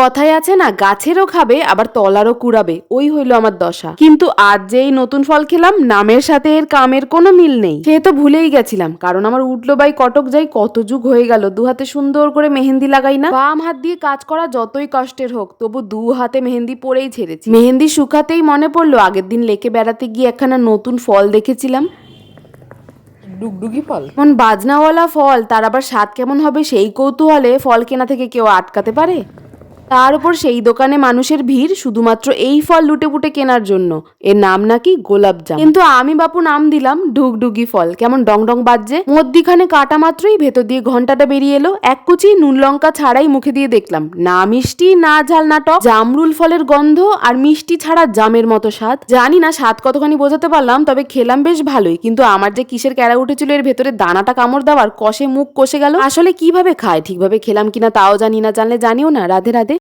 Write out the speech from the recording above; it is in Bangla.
কথায় আছে না গাছেরও খাবে আবার তলারও কুড়াবে। ওই হইল আমার দশা। কিন্তু আজ যে এই নতুন ফল খেলাম নামের সাথে এর কামের কোনো মিল নেই। সে তো ভুলেই গেছিলাম কারণ আমার উঠল বাই কটক যাই কত যুগ হয়ে গেল দু হাতে সুন্দর করে মেহেন্দি লাগাই না? বাম হাত দিয়ে কাজ করা যতই কষ্টের হোক তবু দু হাতে মেহেন্দি পরেই ছেড়েছি। মেহেন্দি শুকাতেই মনে পড়ল আগের দিন লেকে বেড়াতে গিয়ে একখানা নতুন ফল দেখেছিলাম। ডুগডুগি ফল? এমন বাজনাওয়ালা ফল তার আবার স্বাদ কেমন হবে সেই কৌতূহলে ফল কেনা থেকে কেউ আটকাতে পারে? তার উপর সেই দোকানে মানুষের ভিড় শুধুমাত্র এই ফল লুটে পুটে কেনার জন্য। এর নাম নাকি গোলাপজাম। কিন্তু আমি বাপু নাম দিলাম ঢুকঢুকি ফল। কেমন ডং ডং বাজছে। মধ্যিখানে কাটা মাত্রই ভেতর দিয়ে ঘন্টাটা বেরিয়ে এলো। এক কুচি নুন লঙ্কা ছাড়াই মুখে দিয়ে দেখলাম, না মিষ্টি, না ঝাল, না টক। জামরুল ফলের গন্ধ আর মিষ্টি ছাড়া জামের মতো স্বাদ। জানি না স্বাদ কতখানি বোঝাতে পারলাম, তবে খেলাম বেশ ভালোই। কিন্তু আমার যে কিসের ক্যারা উঠেছিল এর ভেতরে দানাটা কামড় দেওয়ার কষে মুখ কষে গেল। আসলে কীভাবে খায়? ঠিকভাবে খেলাম কিনা তাও জানি না। জানলে জানিও না। রাধে রাধে।